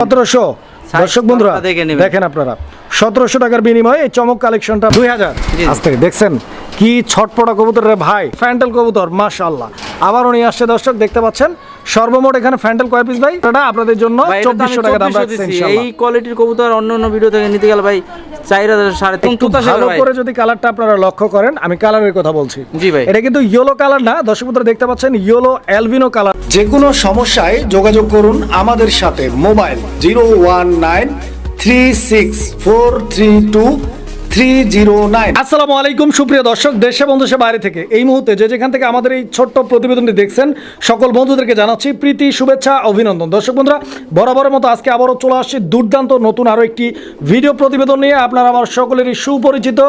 সতেরোশো। দর্শক বন্ধুরা। দেখেন আপনারা। সতেরোশো টাকার বিনিময়ে এই চমক কালেকশনটা দুই হাজার। আজ থেকে দেখছেন কি ছটপটা কবুতর রে ভাই। ফ্যান্টাল কবুতর মাশাল্লাহ আবারও নিয়ে আসছে দর্শক দেখতে পাচ্ছেন? সর্বমোট এখানে ফ্যান্টেল কয় পিস ভাই? এটা আপনাদের জন্য ভাই, এটা তো আমি চব্বিশশো টাকা দাম 2400 রাখছে এই কোয়ালিটির কবুতর অন্য অন্য ভিডিও থেকে নিতে গেলে ভাই চার হাজার সাড়ে তিন একটু পঁচাশি ভালো হাজার ভাই। করে যদি কালারটা আপনারা লক্ষ্য করেন আমি কালারের কথা বলছি। জি ভাই। এটা কিন্তু ইয়েলো কালার না দর্শক বন্ধুরা দেখতে পাচ্ছেন ইয়েলো অ্যালবিনো কালার যে কোনো সমস্যায় যোগাযোগ করুন আমাদের সাথে mobile zero one nine three six four three two three zero nine আসসালামু আলাইকুম, সুপ্রিয় দর্শক, দেশে বন্ধু সে বাইরে থেকে। এই মুহূর্তে যে যেখান থেকে আমাদের এই ছোট্ট প্রতিবেদনটি দেখছেন, সকল বন্ধুদেরকে জানাচ্ছি প্রীতি, শুভেচ্ছা, অভিনন্দন। দর্শক বন্ধুরা, বরাবরের মতো আজকে আবারও চলে আসছি দুর্দান্ত নতুন আরও একটি ভিডিও প্রতিবেদন নিয়ে। আপনারা আমার সকলেরই সুপরিচিত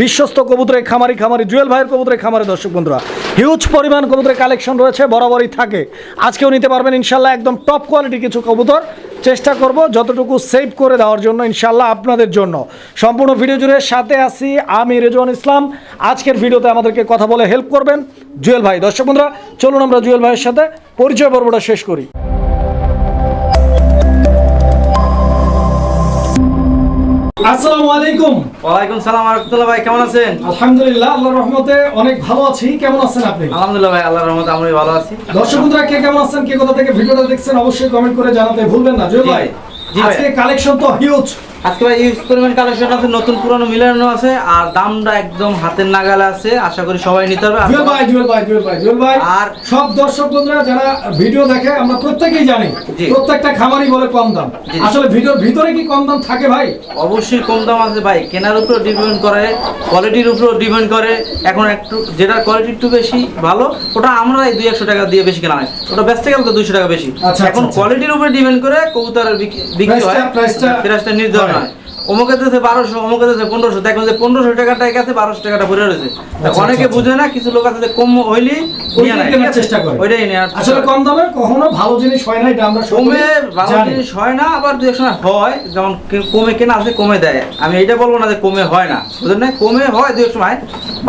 বিশ্বস্ত কবুতরের খামারি খামারি জুয়েল ভাইয়ের কবুতরের খামারি দর্শক বন্ধুরা। হিউজ পরিমাণ কবুতরের কালেকশন রয়েছে, বরাবরই থাকে। আজকেও নিতে পারবেন ইনশাল্লাহ একদম টপ কোয়ালিটি কিছু কবুতর। চেষ্টা করব যতটুকু সেভ করে দেওয়ার জন্য ইনশাল্লাহ আপনাদের জন্য। সম্পূর্ণ ভিডিও জুড়ে সাথে আছি আমি রেজওয়ান ইসলাম। আজকের ভিডিওতে আমাদেরকে কথা বলে হেল্প করবেন জুয়েল ভাই। দর্শক বন্ধুরা, চলুন আমরা জুয়েল ভাইয়ের সাথে পরিচয় পর্বটা শেষ করি। আসসালামু আলাইকুম। ওয়ালাইকুম সালাম আরহামতুল্লাহ ভাই কেমন আছেন? আলহামদুলিল্লাহ আল্লাহর রহমতে অনেক ভালো আছি। কেমন আছেন আপনি? আলহামদুলিল্লাহ ভাই আল্লাহর রহমতে আমি ভালো আছি। দর্শক বন্ধুরা কে কেমন আছেন কে কোথা থেকে ভিডিওটা দেখছেন অবশ্যই কমেন্ট করে জানাতে ভুলবেন না। জয় ভাই। আজকে কালেকশন তো হিউজ আজকে ভাই এক্সপেরিমেন্ট কালেকশন আছে নতুন পুরানো মিলানো আছে আর দামটা একদম হাতের নাগালে আছে আশা করি সবাই নিতে আর জুয়েল ভাই জুয়েল ভাই জুয়েল ভাই জুয়েল ভাই আর সব দর্শক বন্ধুরা যারা ভিডিও দেখে আমরা প্রত্যেকেই জানি। প্রত্যেকটা খামারই বলে কম দাম। আসলে ভিডিওর ভিতরে কি কম দাম থাকে ভাই? অবশ্যই কম দাম আছে ভাই। কেনার উপর ডিপেন্ড করে কোয়ালিটির উপর ডিপেন্ড করে। এখন একটু যেটা কোয়ালিটি একটু বেশি ভালো ওটা আমরা এই দুই একশো টাকা দিয়ে বেশি কেনা হয়। ওটা বেচতে গেলে তো দুইশো টাকা বেশি। আচ্ছা, এখন। কোয়ালিটির উপর ডিপেন্ড করে কবুতরের বিক্রি হয়। প্রাইসটা নির্ধারণ অমুকে দিতে বারোশো অমুকে পনেরোশো। দেখুন যে পনেরোশো টাকাটা গেছে বারোশো টাকাটা ভরে রয়েছে। আচ্ছা, অনেকে আচ্ছা। বুঝে না কিছু লোক আছে কম হইলি নিয়ে নেয়? চেষ্টা করে। ওইটাই আসলে কম দামে কখনো ভালো জিনিস হয় না এটা আমরা কমে ভালো জিনিস হয় না আবার দু হয় যেমন কমে কেনা আছে কমে দেয়। আমি এটা বলব না যে কমে হয় না। বুঝলেন না কমে হয় দু এক সময়।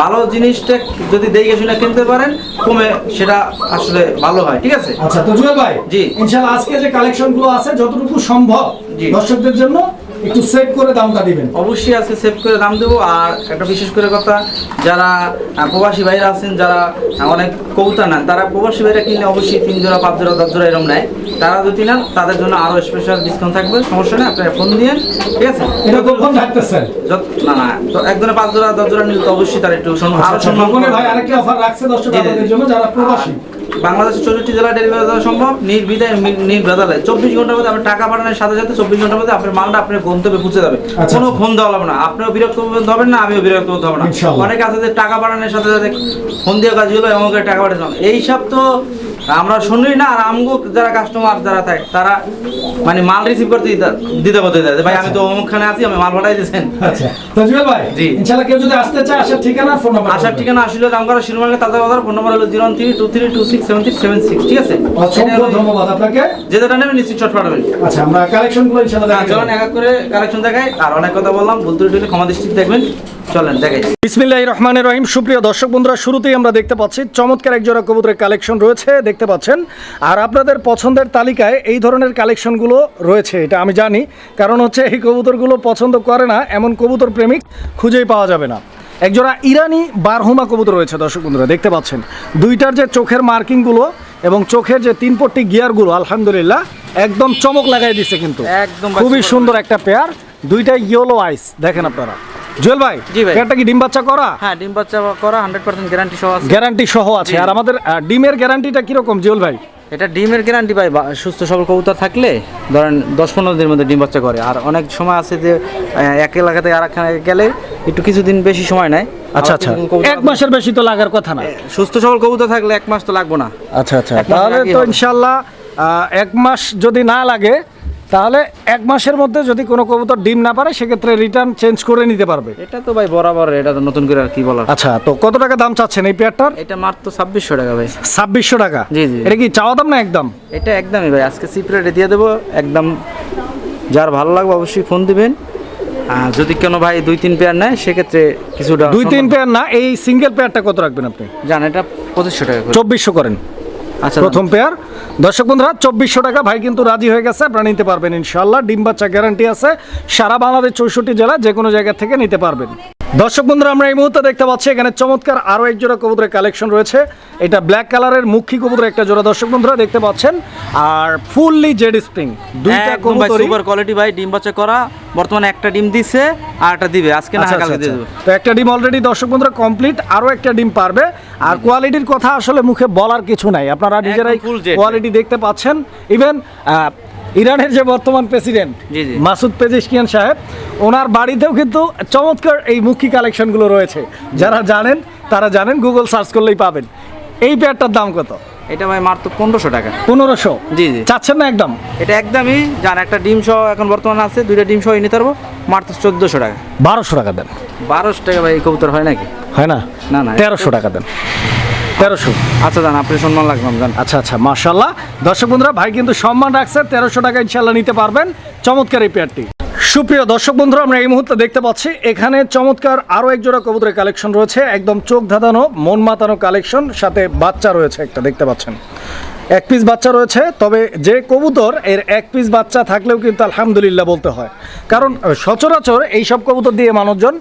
ভালো জিনিসটা যদি দেখে শুনে কিনতে পারেন কমে সেটা আসলে ভালো হয় ঠিক আছে? আচ্ছা তো জুয়েল ভাই জি। ইনশাআল্লাহ আজকে যে কালেকশনগুলো আছে যতটুকু সম্ভব। দর্শকদের জন্য একটু সেভ করে দামটা দিবেন। অবশ্যই আজকে সেভ করে দাম দেবো। আর একটা বিশেষ করে কথা যারা প্রবাসী ভাইরা আছেন যারা অনেক কৌতা নেন তারা প্রবাসী ভাইরা কিনলে অবশ্যই তিন জোড়া পাঁচ জোড়া দশ জোড়া এরকম নেয়। তারা যদি নেন তাদের জন্য আরও স্পেশাল ডিসকাউন্ট থাকবে। সমস্যা নেই আপনারা ফোন দিয়েন ঠিক আছে? এটা কখন থাকতেছেন না না তো একজনে পাঁচ জোড়া দশ জোড়া নিলে তো অবশ্যই তার একটু সম্মান আরও আচ্ছা, সম্মান ভাই আরেকটা অফার রাখছে দর্শক জি, জি, জি। আপনাদের জন্য যারা প্রবাসী। বাংলাদেশের চৌষট্টি জেলায় ডেলিভারি দেওয়া সম্ভব নির্বিধায় মি- চব্বিশ ঘণ্টার মধ্যে আপনি টাকা পাঠানোর সাথে সাথে চব্বিশ ঘণ্টার মধ্যে আপনার মালটা আপনার গন্তব্যে পৌঁছে যাবে। আচ্ছা, কোনো আচ্ছা। ফোন দেওয়া হবে না। আপনিও বিরক্ত হবেন না আমিও বিরক্ত হতে হবে না। অনেকে আছে যে টাকা পাঠানোর সাথে সাথে ফোন দিয়ে কাজ হলো এমন করে টাকা পাঠানো এইসব তো আমরা শুনি না আর আমগো যারা কাস্টমার যারা থাকে তারা মানে মাল রিসিভ করতে দিতে- বলতে দেয় ভাই আমি তো অমুকখানে আছি আমি মাল পাঠাই দিয়েছেন। আচ্ছা। তো জুয়েল ভাই জি। ইনশাআল্লাহ কেউ যদি আসতে চায় আসার ঠিকানা ফোন নাম্বার আসার ঠিকানা আসলে রামগড়া শিরোমার্গে তাজা বাজার ফোন নম্বর হলো zero three two three two six seven three seven six ঠিক আছে? অসংখ্য ধন্যবাদ আপনাকে। যেটা নেবেন নিশ্চিত চট পাঠাবেন। আচ্ছা আমরা কালেকশনগুলো ইনশাআল্লাহ হ্যাঁ, দেখাবো। চলেন এক এক করে কালেকশন দেখাই। আর অনেক কথা বললাম ভুল ত্রুটি হলে ক্ষমা দৃষ্টিতে দেখবেন। চলেন দেখাই বিসমিল্লাহির রহমানির রহিম। সুপ্রিয় দর্শক বন্ধুরা শুরুতেই আমরা দেখতে পাচ্ছি চমৎকার এক জোড়া কবুতরের কালেকশন রয়েছে দেখতে পাচ্ছেন। আর আপনাদের পছন্দের তালিকায় এই ধরনের কালেকশনগুলো রয়েছে এটা আমি জানি। কারণ হচ্ছে এই কবুতরগুলো পছন্দ করে না এমন কবুতর প্রেমিক খুঁজেই পাওয়া যাবে না। একজোড়া ইরানি বারহুমা কবুতর রয়েছে দর্শক বন্ধুরা দেখতে পাচ্ছেন। দুইটার যে চোখের মার্কিংগুলো এবং চোখের যে তিন পট্টি গিয়ারগুলো আলহামদুলিল্লাহ একদম চমক লাগাই দিছে কিন্তু। একদম খুবই সুন্দর একটা পেয়ার দুইটা ইয়েলো আইস দেখেন আপনারা। জুয়েল ভাই জি ভাই। পেয়ারটা কি ডিম বাচ্চা করা? হ্যাঁ ডিম বাচ্চা করা হান্ড্রেড পার্সেন্ট গ্যারান্টি সহ আছে। গ্যারান্টি সহ আছে। আর আমাদের ডিমের গ্যারান্টিটা কীরকম জিওল ভাই? এটা ডিমের গ্যারান্টি ভাই সুস্থ সবল কবুতর থাকলে ধরেন দশ পনেরো দিনের মধ্যে ডিম বাচ্চা করে। আর অনেক সময় আছে যে এক এলাকা থেকে আর একখানে গেলে একটু কিছুদিন বেশি সময় নেয়। আচ্ছা আচ্ছা। এক মাসের বেশি তো লাগার কথা না। সুস্থ সবল কবুতর থাকলে এক মাস তো লাগবে না। আচ্ছা আচ্ছা। তাহলে তো। ইনশাল্লাহ এক মাস যদি না লাগে তাহলে এক মাসের মধ্যে যদি কোনো কবুতর ডিম না পারে সেক্ষেত্রে রিটার্ন চেঞ্জ করে নিতে পারবে। এটা তো ভাই বরাবর এটা তো নতুন করে আর কি বলার। আচ্ছা তো কত টাকা দাম চাচ্ছেন এই পেয়ারটার এটা মাত্র ছাব্বিশশো টাকা ভাই। ছাব্বিশশো টাকা? জি, জি। এটা কি চাওয়া দাম না একদম? এটা একদমই ভাই আজকে সিপ রেটে দিয়ে দেবো একদম যার ভালো লাগবে অবশ্যই ফোন দিবেন। আর যদি কোনো ভাই দুই তিন পেয়ার নেয় সেক্ষেত্রে কিছুটা দুই তিন পেয়ার না এই সিঙ্গেল পেয়ারটা কত রাখবেন আপনি? জান এটা পঁচিশশো টাকা চব্বিশশো করেন। আচ্ছা, প্রথম পেয়ার দর্শক বন্ধুরা চব্বিশশো টাকা ভাই কিন্তু রাজি হয়ে গেছে আপনারা নিতে পারবেন ইনশাল্লাহ ডিম বাচ্চা গ্যারান্টি আছে সারা বাংলাদেশ চৌষট্টি জেলা যে কোনো জায়গা থেকে নিতে পারবেন। দর্শক বন্ধুরা আমরা এই মুহূর্তে দেখতে পাচ্ছি এখানে চমৎকার আরও এক জোড়া কবুতরের কালেকশন রয়েছে। এটা ব্ল্যাক কালারের মুখী কবুতরের একটা জোড়া দর্শক বন্ধুরা দেখতে পাচ্ছেন। আর ফুললি জেড স্প্রিং দুইটা কবুতরই। সুপার কোয়ালিটি ভাই ডিম বাচ্চা করা। বর্তমানে একটা ডিম দিছে আর একটা দিবে। আজকে না আচ্ছা, কালকে আচ্ছা, দিয়ে আচ্ছা। দেবে। তো একটা ডিম অলরেডি দর্শক বন্ধুরা কমপ্লিট আরও একটা ডিম পারবে। আর কোয়ালিটির কথা আসলে মুখে বলার কিছু নাই। আপনারা নিজেরাই কোয়ালিটি দেখতে পাচ্ছেন। ইভেন ইরানের যে বর্তমান প্রেসিডেন্ট জি, জি। মাসুদ পেজিশকিয়ান সাহেব ওনার বাড়িতেও কিন্তু চমৎকার এই মুখী কালেকশনগুলো রয়েছে। যারা জানেন তারা জানেন গুগল সার্চ করলেই পাবেন। এই পেয়ারটার দাম কত? এটা ভাই মাত্র পনেরোশো টাকা। পনেরোশো? জি, জি। চাচ্ছেন না একদম? এটা একদমই জান একটা ডিম সহ এখন বর্তমানে আছে দুইটা ডিম সহ নিতে পারব মাত্র চোদ্দোশো টাকা। বারোশো টাকা দেন। বারোশো টাকা ভাই কবুতর হয় নাকি? হয় না? না, না। তেরোশো টাকা দেন। তেরোশো। আচ্ছা জান আপনি সম্মান লাগলাম জান। আচ্ছা আচ্ছা মাশাল্লাহ দর্শক বন্ধুরা ভাই কিন্তু সম্মান রাখছে তেরোশো টাকা ইনশাল্লাহ নিতে পারবেন চমৎকার এই পেয়ারটি সুপ্রিয় দর্শক বন্ধুরা আমরা এই মুহূর্তে দেখতে পাচ্ছি এখানে চমৎকার আরও এক জোড়া কবুতরের কালেকশন রয়েছে একদম চোখ ধাঁধানো মন মাতানো কালেকশন সাথে বাচ্চা রয়েছে একটা দেখতে পাচ্ছেন। এক পিস বাচ্চা রয়েছে তবে যে কবুতর এর এক পিস বাচ্চা থাকলেও কিন্তু আলহামদুলিল্লাহ বলতে হয়। কারণ সচরাচর এই সব কবুতর দিয়ে মানুষজন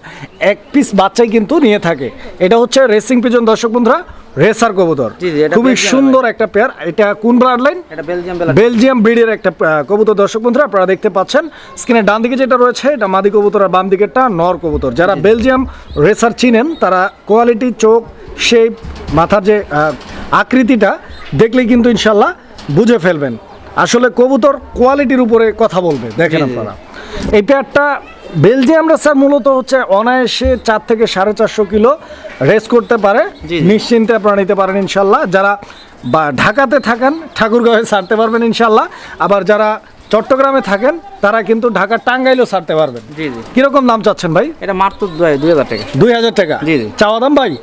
এক পিস বাচ্চাই কিন্তু নিয়ে থাকে। এটা হচ্ছে রেসিং পিজন দর্শক বন্ধুরা রেসার কবুতর। খুবই সুন্দর একটা পেয়ার এটা কোন ব্লাড লাইন এটা বেলজিয়াম বেলা বেলজিয়াম ব্রিডের একটা কবুতর। দর্শক বন্ধুরা আপনারা দেখতে পাচ্ছেন স্ক্রিনের ডান দিকে যেটা রয়েছে এটা মাদি কবুতর আর বাম দিকেরটা নর কবুতর। যারা বেলজিয়াম রেসার চিনেন তারা কোয়ালিটি চোখ শেপ মাথার যে আকৃতিটা দেখলেই কিন্তু ইনশাল্লাহ বুঝে ফেলবেন। আসলে কবুতর কোয়ালিটির উপরে কথা বলবে দেখেন। আপনারা। এই পেয়ারটা বেলজিয়াম স্যার মূলত হচ্ছে অনায়াসে চার থেকে সাড়ে চারশো কিলো রেস করতে পারে। নিশ্চিন্তে আপনারা নিতে পারেন ইনশাল্লাহ। যারা বা ঢাকাতে থাকেন ঠাকুরগাঁওয়ে ছাড়তে পারবেন ইনশাল্লাহ। আবার যারা চট্টগ্রামে থাকেন তারা কিন্তু ঢাকার টাঙ্গাইলেও ছাড়তে পারবেন। জি জি। কীরকম দাম চাচ্ছেন ভাই? এটা মাত্র দুই হাজার টাকা। দুই হাজার টাকা। জি, জি। চাওয়া দাম ভাই?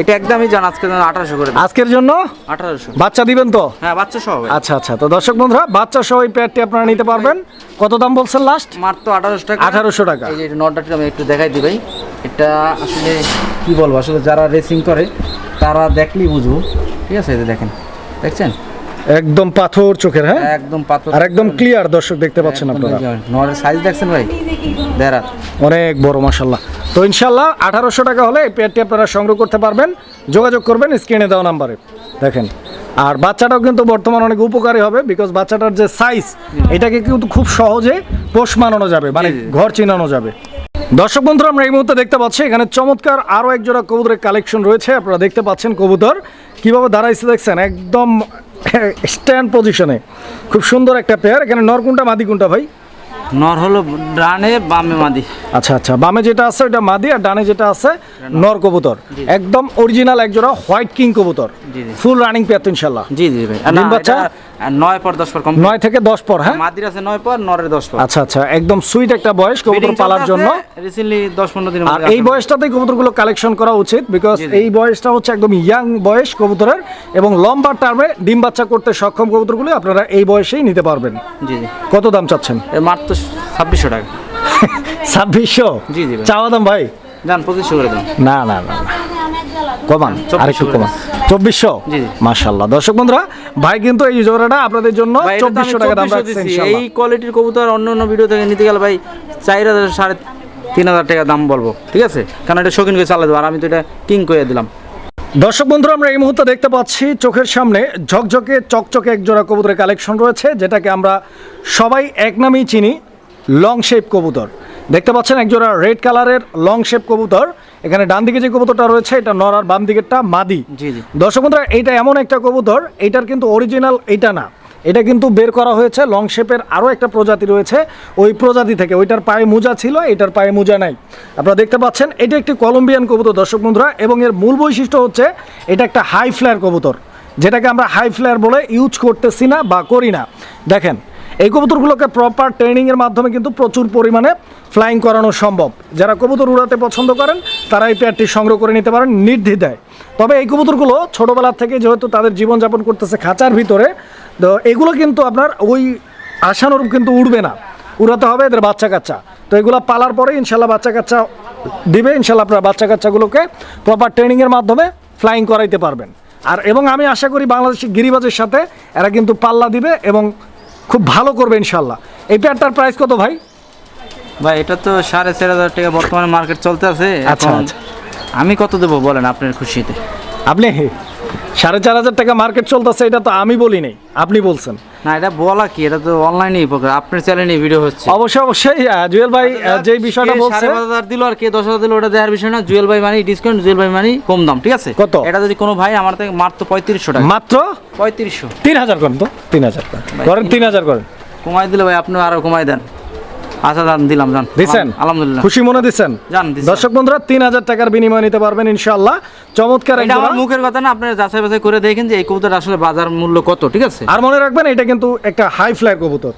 এটা একদমই জান আজকে আঠারোশো করে আজকের জন্য? আঠারোশো। বাচ্চা দিবেন তো? হ্যাঁ বাচ্চা সহ আচ্ছা আচ্ছা। তো দর্শক বন্ধুরা বাচ্চা সহ এই প্যাডটি আপনারা নিতে পারবেন। কত দাম বলছেন লাস্ট মাত্র আঠারোশো টাকা। আঠারোশো টাকা। এই যে নটটা আমি একটু দেখাই দিই ভাই। এটা আসলে কি বলব আসলে যারা রেসিং করে তারা দেখলেই বুঝব। ঠিক আছে এই দেখেন। দেখছেন? একদম পাথর চোখের হ্যাঁ? একদম পাতলা আর একদম ক্লিয়ার দর্শক দেখতে পাচ্ছেন আপনারা। নরের সাইজ দেখছেন ভাই? দেড়াত অনেক বড় মাসাল্লাহ তো ইনশাল্লাহ আঠারোশো টাকা হলে এই পেয়ারটি আপনারা সংগ্রহ করতে পারবেন। যোগাযোগ করবেন স্ক্রিনে দেওয়া নাম্বারে। দেখেন। আর বাচ্চাটাও কিন্তু বর্তমান অনেক উপকারী হবে বিকজ বাচ্চাটার যে সাইজ এটাকে কিন্তু খুব সহজে পোষ মানানো যাবে মানে। ঘর চিনানো যাবে। দর্শক বন্ধুরা আমরা এই মুহূর্তে দেখতে পাচ্ছি এখানে চমৎকার আরও এক জোড়া কবুতরের কালেকশন রয়েছে। আপনারা দেখতে পাচ্ছেন কবুতর। কীভাবে দাঁড়াইছে দেখছেন? একদম স্ট্যান্ড পজিশনে খুব সুন্দর একটা পেয়ার এখানে নরকুন্টা কোনটা মাদি ভাই। নর হলো ডানে বামে মাদি। আচ্ছা আচ্ছা বামে যেটা আছে ওটা মাদি আর ডানে যেটা আছে নর কবুতর। একদম অরিজিনাল একজোড়া হোয়াইট কিং কবুতর। জি, জি। ফুল রানিং পেয়ার তো ইনশাল্লাহ জি জি ভাই। ডিম বাচ্চা? নয় পর দশ পর কম নয় থেকে দশ পর হ্যাঁ? মাদির আছে নয় পর নরের দশ পর। আচ্ছা আচ্ছা একদম সুইট একটা বয়স কবুতর পালার জন্য। রিসেন্টলি দশ পনেরো দিন আর এই বয়সটাতেই কবুতরগুলো কালেকশন করা উচিত বিকজ। এই বয়সটা হচ্ছে একদম ইয়াং বয়স কবুতরের এবং লম্বা টার্মে ডিম বাচ্চা করতে সক্ষম কবুতরগুলো আপনারা এই বয়সেই নিতে পারবেন। জি জি। কত দাম চাচ্ছেন? মাত্র ছাব্বিশশো টাকা। ছাব্বিশশো? জি, জি চাওয়া দাম ভাই? পঁচিশশো করে দেন। না না না। কমান আরেকটু কমান। চব্বিশশো। মাশাল্লাহ দর্শক বন্ধুরা ভাই কিন্তু এই জোড়াটা আপনাদের জন্য চব্বিশশো টাকা দাম 2400 রাখছে দিছি। ইনশাল্লাহ। এই কোয়ালিটির কবুতর অন্য অন্য ভিডিও থেকে নিতে গেলে ভাই চার হাজার সাড়ে তিন হাজার টাকা দাম বলব। ঠিক আছে? কারণ এটা শৌখিন করে চালা দেবো আর আমি তো এটা কিং করে দিলাম। দর্শক বন্ধুরা আমরা এই মুহূর্তে দেখতে পাচ্ছি চোখের সামনে ঝকঝকে চকচকে এক জোড়া কবুতরের কালেকশন রয়েছে যেটাকে আমরা সবাই এক নামেই চিনি। লং শেপ কবুতর। দেখতে পাচ্ছেন একজোড়া রেড কালারের লং শেপ কবুতর। এখানে ডান দিকে যে কবুতরটা রয়েছে এটা নর আর বাম দিকেরটা মাদি। জি, জি। দর্শক বন্ধুরা এইটা এমন একটা কবুতর এইটার কিন্তু অরিজিনাল এটা না। এটা কিন্তু বের করা হয়েছে লং শেপের আরও একটা প্রজাতি রয়েছে। ওই প্রজাতি থেকে ওইটার পায়ে মোজা ছিল এটার পায়ে মোজা নাই। আপনারা দেখতে পাচ্ছেন এটা একটি কলম্বিয়ান কবুতর দর্শক বন্ধুরা এবং এর মূল বৈশিষ্ট্য হচ্ছে এটা একটা হাই ফ্লায়ার কবুতর যেটাকে আমরা হাই ফ্লায়ার বলে ইউজ করতেছি না বা করি না। দেখেন এই কবুতরগুলোকে প্রপার ট্রেনিংয়ের মাধ্যমে কিন্তু প্রচুর পরিমাণে ফ্লাইং করানো সম্ভব। যারা কবুতর উড়াতে পছন্দ করেন, তারা এই পেয়ারটি সংগ্রহ করে নিতে পারেন, নির্দ্বিধায়। তবে এই কবুতরগুলো ছোটোবেলা থেকে যেহেতু তাদের জীবনযাপন করতেছে খাঁচার ভিতরে, তো এগুলো কিন্তু আপনার ওই আশানুরূপ কিন্তু উড়বে না। উড়াতে হবে এদের বাচ্চা কাচ্চা। তো এগুলো পালার পরে ইনশাল্লাহ বাচ্চা কাচ্চা দিবে, ইনশাল্লাহ আপনার বাচ্চা কাচ্চাগুলোকে প্রপার ট্রেনিংয়ের মাধ্যমে ফ্লাইং করাইতে পারবেন। আর এবং আমি আশা করি বাংলাদেশের গিরিবাজের সাথে এরা কিন্তু পাল্লা দিবে এবং খুব ভালো করবে ইনশাল্লাহ এই প্যান্টটার প্রাইস কত ভাই? ভাই এটা তো সাড়ে চার হাজার টাকা বর্তমানে মার্কেট চলতে আছে। আচ্ছা, আচ্ছা। আমি কত দেবো বলেন আপনার খুশিতে? আপনি? সাড়ে চার হাজার টাকা মার্কেট চলতেছে এটা তো আমি বলি নাই আপনি বলছেন। না এটা বলা কি? এটা তো অনলাইনেই প্রকার আপনার চ্যানেলে ভিডিও হচ্ছে। অবশ্যই অবশ্যই জুয়েল ভাই আহ, যেই বিষয়টা বলছে সাড়ে হাজার দিল আর কে দশ হাজার দিল ওটা দেওয়ার বিষয় না। জুয়েল ভাই মানি ডিসকাউন্ট জুয়েল ভাই মানি কম দাম ঠিক আছে? কত? এটা যদি কোনো ভাই আমার থেকে মাত্র পঁয়ত্রিশশো টাকা। মাত্র? পঁয়ত্রিশশো। তিন হাজার করেন তো তিন হাজার করেন। করেন তিন হাজার করেন। কমাই দিলে ভাই আপনি আরও কমাই দেন। আচ্ছা যান দিলাম যান আলহামদুলিল্লাহ। খুশি মনে দিচ্ছেন? যান দিছি। দর্শক বন্ধুরা তিন হাজার টাকার বিনিময় নিতে পারবেন ইনশাল্লাহ চমৎকার এক এটা আমার মুখের কথা না আপনারা যাচাই বাছাই করে দেখেন যে এই কবুতর আসলে বাজার মূল্য কত ঠিক আছে? আর মনে রাখবেন এটা কিন্তু একটা হাই কবুতর।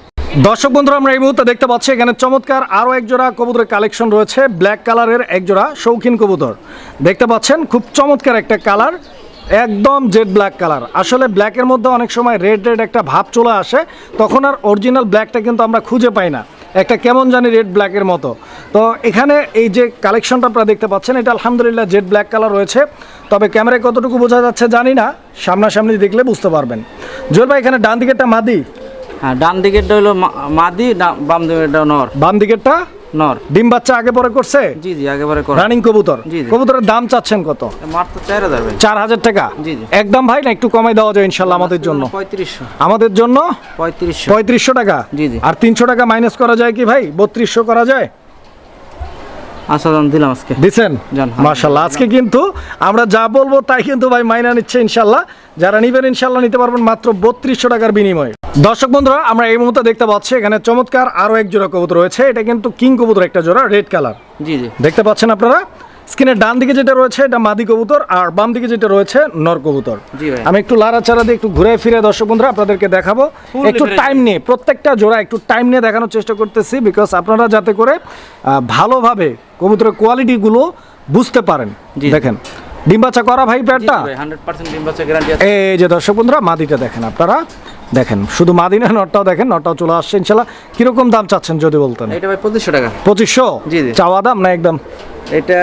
দর্শক বন্ধুরা আমরা এই মুহূর্তে দেখতে পাচ্ছি এখানে চমৎকার আরও এক জোড়া কবুতরের কালেকশন রয়েছে। ব্ল্যাক কালারের এক জোড়া শৌখিন কবুতর। দেখতে পাচ্ছেন খুব চমৎকার একটা কালার একদম জেড ব্ল্যাক কালার আসলে ব্ল্যাকের মধ্যে অনেক সময় রেড রেড একটা ভাব চলে আসে তখন আর অরিজিনাল ব্ল্যাকটা কিন্তু আমরা খুঁজে পাই না। একটা কেমন জানি রেড ব্ল্যাকের মতো। তো এখানে এই যে কালেকশনটা আপনারা দেখতে পাচ্ছেন এটা আলহামদুলিল্লাহ জেড ব্ল্যাক কালার রয়েছে। তবে ক্যামেরায় কতটুকু বোঝা যাচ্ছে জানি না সামনাসামনি দেখলে বুঝতে পারবেন। জোর ভাই এখানে ডান দিকেরটা মাদি? হ্যাঁ ডান দিকেরটা হলো মাদি বাম দিকেরটা নর। বাম দিকেরটা? নর ডিম বাচ্চা আগে পরে করছে? জি জি আগে পরে করে। রানিং কবুতর। কবুতরের দাম চাচ্ছেন কত? মাত্র চার হাজার ভাই। চার হাজার টাকা? জি, জি। একদম ভাই না একটু কমাই দেওয়া যায় ইনশাল্লাহ আমাদের জন্য? পঁয়ত্রিশশো। আমাদের জন্য? পঁয়ত্রিশশো। পঁয়ত্রিশশো টাকা? জি, জি। আর তিনশো টাকা মাইনাস করা যায় কি ভাই? বত্রিশশো করা যায়? আচ্ছা দিলাম আজকে। যান। মাশাল্লাহ আজকে কিন্তু আমরা যা বলব তাই কিন্তু ভাই মাইনা নিচ্ছে ইনশাল্লাহ যারা নিবেন ইনশাল্লাহ নিতে পারবেন মাত্র বত্রিশশো টাকার বিনিময়ে। দর্শক বন্ধুরা আমরা এই মুহূর্তে দেখতে পাচ্ছি এখানে চমৎকার আরও এক জোড়া কবুতর রয়েছে। এটা কিন্তু কিং কবুতর একটা জোড়া রেড কালার। জি জি। দেখতে পাচ্ছেন আপনারা? স্ক্রিনের ডান দিকে যেটা রয়েছে এটা মাদি কবুতর আর বাম দিকে যেটা রয়েছে নর কবুতর। আমি একটু লাড়াচাড়া দিয়ে একটু ঘুরে ফিরে দর্শক বন্ধুরা আপনাদেরকে দেখাবো। একটু টাইম নিয়ে প্রত্যেকটা জোড়া একটু টাইম নিয়ে দেখানোর চেষ্টা করতেছি বিকজ আপনারা যাতে করে ভালোভাবে কবুতরের কোয়ালিটিগুলো বুঝতে পারেন। দেখেন ডিম বাচ্চা করা ভাই প্যাডটা এই যে দর্শক বন্ধুরা মাদিটা দেখেন আপনারা। দেখেন শুধু মাদি না নটটাও দেখেন নটটাও চলে আসছে ইনশাল্লাহ কীরকম দাম চাচ্ছেন যদি বলতেন? এটা ভাই পঁচিশশো টাকা। পঁচিশশো। চাওয়া দাম না একদম? এটা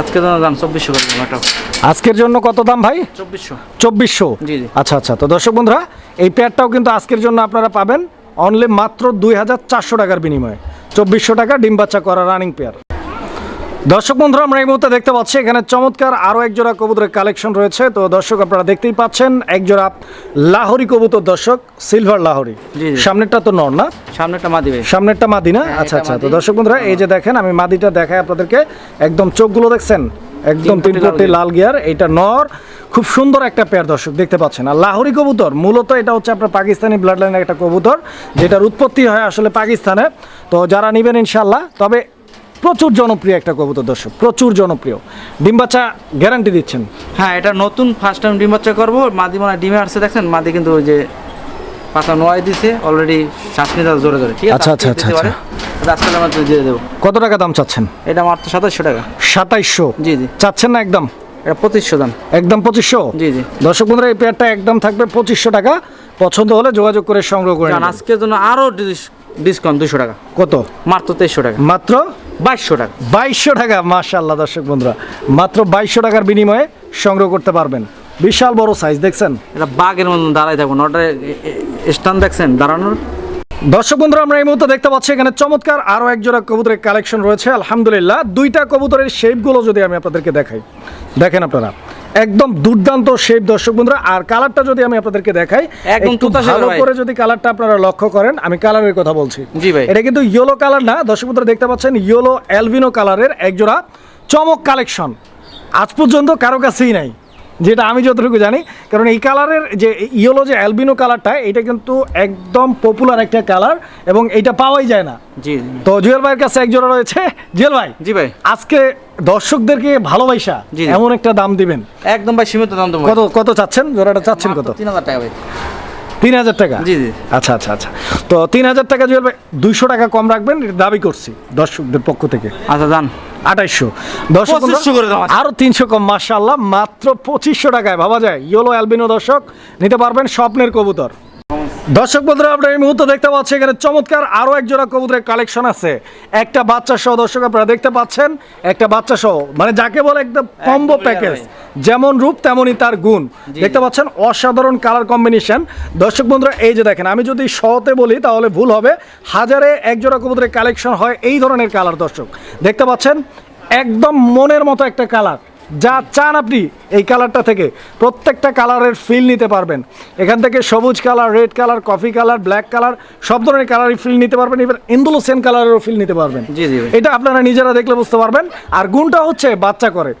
আজকে তো দাম চব্বিশশো করে আজকের জন্য কত দাম ভাই? চব্বিশশো। চব্বিশশো। আচ্ছা আচ্ছা। তো দর্শক বন্ধুরা এই পেয়ারটাও কিন্তু আজকের জন্য আপনারা পাবেন। অনলি মাত্র দুই হাজার চারশো টাকার বিনিময়ে। চব্বিশশো টাকা ডিম বাচ্চা করা রানিং পেয়ার দর্শক বন্ধুরা আমরা এই মুহূর্তে দেখতে পাচ্ছি এখানে চমৎকার আরও এক জোড়া কবুতরের কালেকশন রয়েছে। তো দর্শক আপনারা দেখতেই পাচ্ছেন এক জোড়া লাহোরি কবুতর দর্শক সিলভার লাহোরি। সামনেরটা তো নর না? সামনেটা মাদি সামনেরটা মাদি না? হ্যাঁ, আচ্ছা আচ্ছা। তো দর্শক বন্ধুরা এই যে দেখেন আমি মাদিটা দেখাই আপনাদেরকে। একদম চোখগুলো দেখছেন? একদম তিন কোটি লাল গিয়ার এটা নর। খুব সুন্দর একটা পেয়ার দর্শক দেখতে পাচ্ছেন। আর লাহোরি কবুতর মূলত এটা হচ্ছে আপনার পাকিস্তানি ব্লাড লাইনের একটা কবুতর যেটার উৎপত্তি হয় আসলে পাকিস্তানে। তো যারা নেবেন ইনশাল্লাহ তবে প্রচুর জনপ্রিয় একটা কবুতর দর্শক প্রচুর জনপ্রিয়। ডিম বাচ্চা গ্যারান্টি দিচ্ছেন। হ্যাঁ এটা নতুন ফার্স্ট টাইম ডিম বাচ্চা করব। মাদি মানে ডিমে আসছে দেখছেন? মাদি কিন্তু ওই যে পাতা নোয়াই দিছে অলরেডি শ্বাস নিতে জোরে জোরে। ঠিক আছে? আচ্ছা, আচ্ছা, আচ্ছা, পারে। এটা দিয়ে দেবো। কত টাকা দাম চাচ্ছেন? এটা মাত্র সাতাশশো টাকা। সাতাইশশো? জি জি। চাচ্ছেন না একদম? এটা পঁচিশশো দাম। একদম পঁচিশশো? জি, জি। দর্শক বন্ধুরা এই পেয়ারটা একদম থাকবে পঁচিশশো টাকা। পছন্দ হলে যোগাযোগ করে সংগ্রহ করে আজকের জন্য আরও ডিসকাউন্ট দুশো টাকা। কত? মাত্র তেইশশো টাকা। মাত্র বাইশশো টাকা। বাইশশো টাকা মাশাল্লাহ দর্শক বন্ধুরা। মাত্র বাইশশো টাকার বিনিময়ে সংগ্রহ করতে পারবেন। বিশাল বড় সাইজ দেখছেন? এটা বাঘের মতন দাঁড়াই থাকুন ওটা স্টান দেখছেন দাঁড়ানোর? দর্শক বন্ধুরা আমরা এই মুহূর্তে দেখতে পাচ্ছি এখানে চমৎকার আরও এক জোড়া কবুতরের কালেকশন রয়েছে। আলহামদুলিল্লাহ দুইটা কবুতরের শেপগুলো যদি আমি আপনাদেরকে দেখাই। দেখেন আপনারা। একদম দুর্দান্ত শেপ দর্শক বন্ধুরা। আর কালারটা যদি আমি আপনাদেরকে দেখাই একদম ভালো করে যদি কালারটা আপনারা লক্ষ্য করেন আমি কালারের কথা বলছি। জি ভাই। এটা কিন্তু ইয়েলো কালার না দর্শক বন্ধুরা দেখতে পাচ্ছেন ইয়েলো অ্যালবিনো কালারের একজোড়া চমক কালেকশন আজ পর্যন্ত কারও কাছেই নাই। যেটা আমি যতটুকু জানি কারণ এই কালারের যে ইয়েলো যে অ্যালবিনো কালারটা এটা কিন্তু একদম পপুলার একটা কালার এবং এটা পাওয়াই যায় না। জি তো জুয়েল ভাইয়ের কাছে এক জোড়া রয়েছে। জুয়েল ভাই জি ভাই। আজকে দর্শকদেরকে ভালোবাসা। এমন একটা দাম দিবেন। একদম ভাই সীমিত দাম দেবো। কত কত চাচ্ছেন? জোড়াটা চাচ্ছেন কত? তিন হাজার টাকা ভাই। তিন হাজার টাকা? জি, জি। আচ্ছা আচ্ছা আচ্ছা। তো তিন হাজার টাকা জুয়েল ভাই দুইশো টাকা কম রাখবেন এটা দাবি করছি দর্শকদের পক্ষ থেকে। আচ্ছা যান। আঠাইশো দর্শক 2500 করে দাও। আজকে। আরও তিনশো কম মার্শাল্লাহ মাত্র পঁচিশশো টাকায়। ভাবা যায় ইয়োলো অ্যালবিনো দর্শক নিতে পারবেন স্বপ্নের কবুতর। দর্শক বন্ধুরা আমরা এই মুহূর্তে দেখতে পাচ্ছি এখানে চমৎকার আরও এক জোড়া কবুতরের কালেকশন আছে। একটা বাচ্চা সহ দর্শক আপনারা দেখতে পাচ্ছেন একটা বাচ্চা সহ মানে যাকে বলে একদম কম্বো প্যাকেজ যেমন রূপ তেমনই তার গুণ। দেখতে পাচ্ছেন অসাধারণ কালার কম্বিনেশন দর্শক বন্ধুরা এই যে দেখেন আমি যদি শতে বলি তাহলে ভুল হবে। হাজারে এক জোড়া কবুতরের কালেকশন হয় এই ধরনের কালার দর্শক। দেখতে পাচ্ছেন একদম মনের মতো একটা কালার যা চান আপনি এই কালারটা থেকে প্রত্যেকটা কালারের ফিল নিতে পারবেন। এখান থেকে সবুজ colour red colour coffee colour black colour সব ধরনের কালারই ফিল নিতে পারবেন। এবার ইন্দুলোসেন কালারেরও ফিল নিতে পারবেন। জি, জি এটা আপনারা নিজেরা দেখলে বুঝতে পারবেন। আর গুণটা হচ্ছে বাচ্চা করে।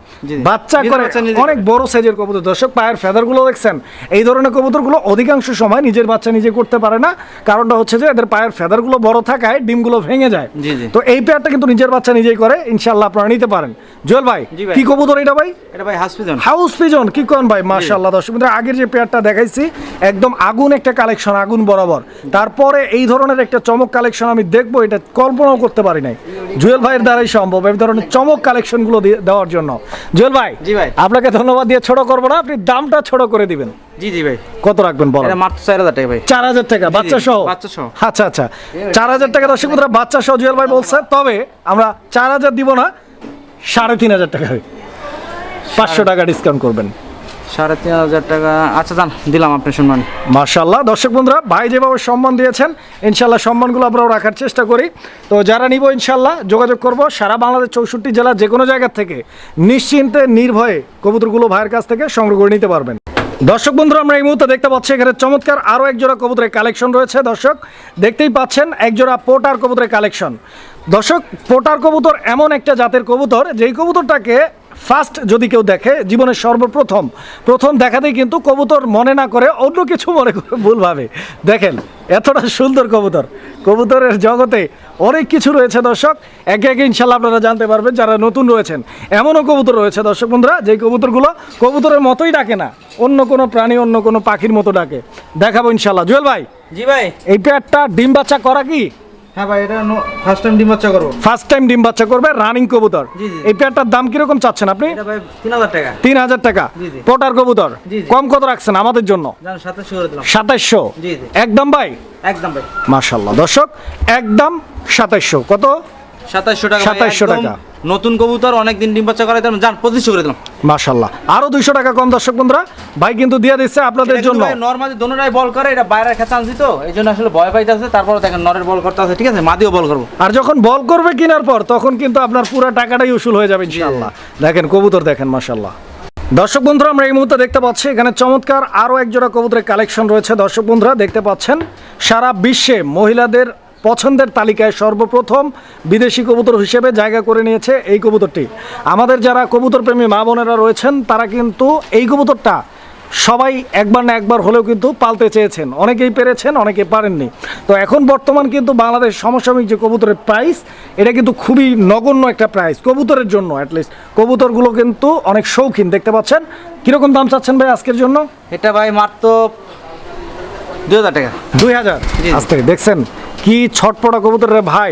বাচ্চা করে অনেক বড় সাইজের কবুতর। দর্শক পায়ের ফেদারগুলো দেখছেন। এই ধরনের কবুতরগুলো অধিকাংশ সময় নিজের বাচ্চা নিজে করতে পারে না। কারণটা হচ্ছে যে এদের পায়ের ফেদারগুলো বড় থাকায় ডিমগুলো ভেঙে যায়। তো এই পেয়ারটা কিন্তু নিজের বাচ্চা নিজেই করে। ইনশাল্লাহ আপনারা নিতে পারেন। জুয়েল ভাই। কি কবুতর এটা ভাই? এটা ভাই হাসপিজন হাউস পিজন কি কোন ভাই? মাশাআল্লাহ দর্শক বন্ধুরা, আগের যে পেয়ারটা দেখাইছি একদম আগুন একটা কালেকশন আগুন বরাবর। তারপরে এই ধরনের একটা চমক কালেকশন আমি দেখব এটা কল্পনাও করতে পারি নাই। জুয়েল ভাইয়ের দ্বারাই সম্ভব এই ধরনের চমক কালেকশনগুলো দেওয়ার জন্য। জুয়েল ভাই জি ভাই। আপনাকে ধন্যবাদ দিয়ে ছোট করব না আপনি দামটা ছোট করে দিবেন। জি জি ভাই। কত রাখবেন বলেন? এটা মাত্র চার হাজার টাকা ভাই। চার হাজার টাকা বাচ্চা সহ? বাচ্চা সহ। আচ্ছা আচ্ছা। চার হাজার টাকা দর্শক বন্ধুরা বাচ্চা সহ জুয়েল ভাই বলছে তবে আমরা চার হাজার দিব না সাড়ে তিন হাজার টাকা। পাঁচশো টাকা ডিসকাউন্ট করবেন। সাড়ে তিন হাজার টাকা। আচ্ছা যান দিলাম আপনার সম্মান। মার্শাল্লাহ দর্শক বন্ধুরা ভাই যেভাবে সম্মান দিয়েছেন ইনশাল্লাহ সম্মানগুলো আমরাও রাখার চেষ্টা করি। তো যারা নিব ইনশাল্লাহ যোগাযোগ করব সারা বাংলাদেশ চৌষট্টি জেলা যে কোনো জায়গা থেকে। নিশ্চিন্তে নির্ভয়ে কবুতরগুলো ভাইয়ের কাছ থেকে সংগ্রহ করে নিতে পারবেন। দর্শক বন্ধুরা আমরা এই মুহূর্তে দেখতে পাচ্ছি এখানে চমৎকার আরও এক জোড়া কবুতরের কালেকশন রয়েছে। দর্শক দেখতেই পাচ্ছেন এক জোড়া পোটার কবুতরের কালেকশন। দর্শক পোটার কবুতর এমন একটা জাতের কবুতর যেই কবুতরটাকে ফার্স্ট যদি কেউ দেখে জীবনের সর্বপ্রথম প্রথম দেখাতেই কিন্তু কবুতর মনে না করে অন্য কিছু মনে করে ভুলভাবে দেখেন এতটা সুন্দর কবুতর। কবুতরের জগতে অনেক কিছু রয়েছে দর্শক। একে একে ইনশাল্লাহ আপনারা জানতে পারবেন যারা নতুন রয়েছেন। এমনও কবুতর রয়েছে দর্শক বন্ধুরা যেই কবুতরগুলো কবুতরের মতোই ডাকে না। অন্য কোনো প্রাণী অন্য কোনো পাখির মতো ডাকে। দেখাবো ইনশাল্লাহ জুয়েল ভাই জি ভাই। এই পেয়ারটা ডিম বাচ্চা করা কি? হ্যাঁ ভাই এটা ফার্স্ট টাইম ডিম বাচ্চা করব। ফার্স্ট টাইম ডিম বাচ্চা করবে রানিং কবুতর। এই পেয়ারটার দাম কীরকম চাচ্ছেন আপনি? এটা ভাই তিন হাজার টাকা। তিন হাজার টাকা। জি, জি। পটার কবুতর। কম কত রাখছেন আমাদের জন্য? জান সাতাশশো করে দিলাম। সাতাইশশো জি, জি। একদম ভাই? একদম ভাই। মাশাআল্লাহ। দর্শক একদম সাতাইশশো কত? সাতাশশো টাকা 2700 টাকা। নতুন কবুতর অনেক দিন ডিম বাচ্চা করাইতাম জান পঁচিশশো করে দিলাম। মার্শাল্লাহ আরও দুইশো টাকা কম দর্শক বন্ধুরা ভাই কিন্তু দিয়ে দিচ্ছে আপনাদের জন্য। নর্মালি দোনোটাই বল করে এটা বাইরের খেতে আনছি তো এই জন্য আসলে ভয় পাইতেছে। তারপরে দেখেন নরের বল করতে আছে ঠিক আছে? মাদিও বল করব। আর যখন বল করবে কেনার পর তখন কিন্তু আপনার পুরো টাকাটাই উসুল হয়ে যাবে ইনশাআল্লাহ। দেখেন কবুতর দেখেন মার্শাল্লাহ দর্শক বন্ধুরা আমরা এই মুহূর্তে দেখতে পাচ্ছি এখানে চমৎকার আরও এক জোড়া কবুতরের কালেকশন রয়েছে। দর্শক বন্ধুরা দেখতে পাচ্ছেন সারা বিশ্বে মহিলাদের পছন্দের তালিকায় সর্বপ্রথম বিদেশি কবুতর হিসেবে জায়গা করে নিয়েছে এই কবুতরটি। আমাদের যারা কবুতর প্রেমী মা বোনেরা রয়েছেন তারা কিন্তু এই কবুতরটা সবাই একবার না একবার হলেও কিন্তু পালতে চেয়েছেন। অনেকেই পেরেছেন অনেকে পারেননি। তো এখন বর্তমান কিন্তু বাংলাদেশ সমসাময়িক যে কবুতরের প্রাইস এটা কিন্তু খুবই নগণ্য একটা প্রাইস কবুতরের জন্য অ্যাটলিস্ট কবুতরগুলো কিন্তু অনেক শৌখিন দেখতে পাচ্ছেন? কীরকম দাম চাচ্ছেন ভাই আজকের জন্য? এটা ভাই মাত্র দুই হাজার টাকা। দুই হাজার? জি। আস্তে দেখছেন? কি ছটপটা কবুতরের ভাই?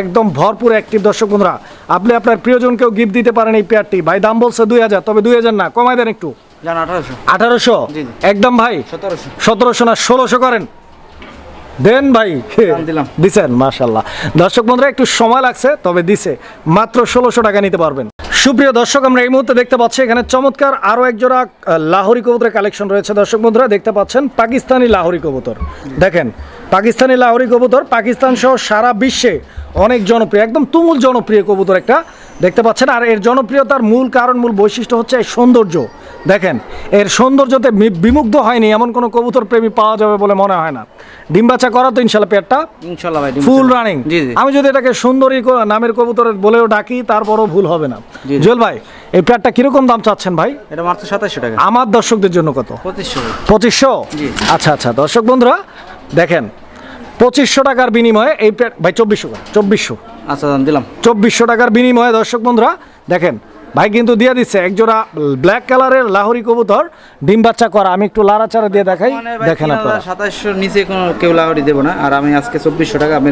একদম ভরপুর অ্যাক্টিভ দর্শক বন্ধুরা। আপনি আপনার প্রিয়জনকেও গিফট দিতে পারেন এই পেয়ারটি ভাই দাম বলছে দুই হাজার তবে দুই হাজার না কমাই দেন একটু। আঠারোশো। একদম ভাই? সতেরোশো। না ষোলোশো করেন। দেন ভাই। দিছেন মাশাল্লাহ দর্শক বন্ধুরা একটু সময় লাগছে তবে দিছে। মাত্র ষোলোশো টাকা নিতে পারবেন। সুপ্রিয় দর্শক আমরা এই মুহূর্তে দেখতে পাচ্ছি এখানে চমৎকার আরও এক জোড়া আহ, লাহোরি কবুতরের কালেকশন রয়েছে। দর্শক বন্ধুরা দেখতে পাচ্ছেন পাকিস্তানি লাহোরি কবুতর। দেখেন পাকিস্তানি লাহোরি কবুতর পাকিস্তান সহ সারা বিশ্বে অনেক জনপ্রিয় একদম তুমুল জনপ্রিয় কবুতর একটা দেখতে পাচ্ছেন। আর এর জনপ্রিয়তার মূল কারণ মূল বৈশিষ্ট্য হচ্ছে এর সৌন্দর্য। দেখেন এর সৌন্দর্যতে বিমুগ্ধ হয়নি এমন কোনো কবুতর প্রেমী পাওয়া যাবে বলে মনে হয় না। ডিম্বাচা করা তো ইনশাল্লাহ পেয়ারটা ইনশাল্লাহ ভাই ফুল রানিং। আমি যদি এটাকে সুন্দরী নামের কবুতরের বলেও ডাকি তারপরও ভুল হবে না। জুয়েল ভাই এই পেয়ারটা কীরকম দাম চাচ্ছেন ভাই? এটা মাত্র সাতাশশো টাকা। আমার দর্শকদের জন্য কত? পঁচিশশো। পঁচিশশো? আচ্ছা আচ্ছা দর্শক বন্ধুরা দেখেন পঁচিশশো টাকার বিনিময়ে এই ভাই চব্বিশশো চব্বিশশো। আচ্ছা দিলাম। চব্বিশশো টাকার বিনিময়ে দর্শক বন্ধুরা দেখেন ভাই কিন্তু দিয়ে দিচ্ছে একজোড়া ব্ল্যাক কালারের লাহরি কবুতর ডিম বাচ্চা করা। আমি একটু লাড়াচাড়া দিয়ে দেখাই মানে দেখেন আপনারা। সাতাশশোর নিচে কোনো কেউ লাহরি দেবো না আর আমি আজকে চব্বিশশো টাকা আমি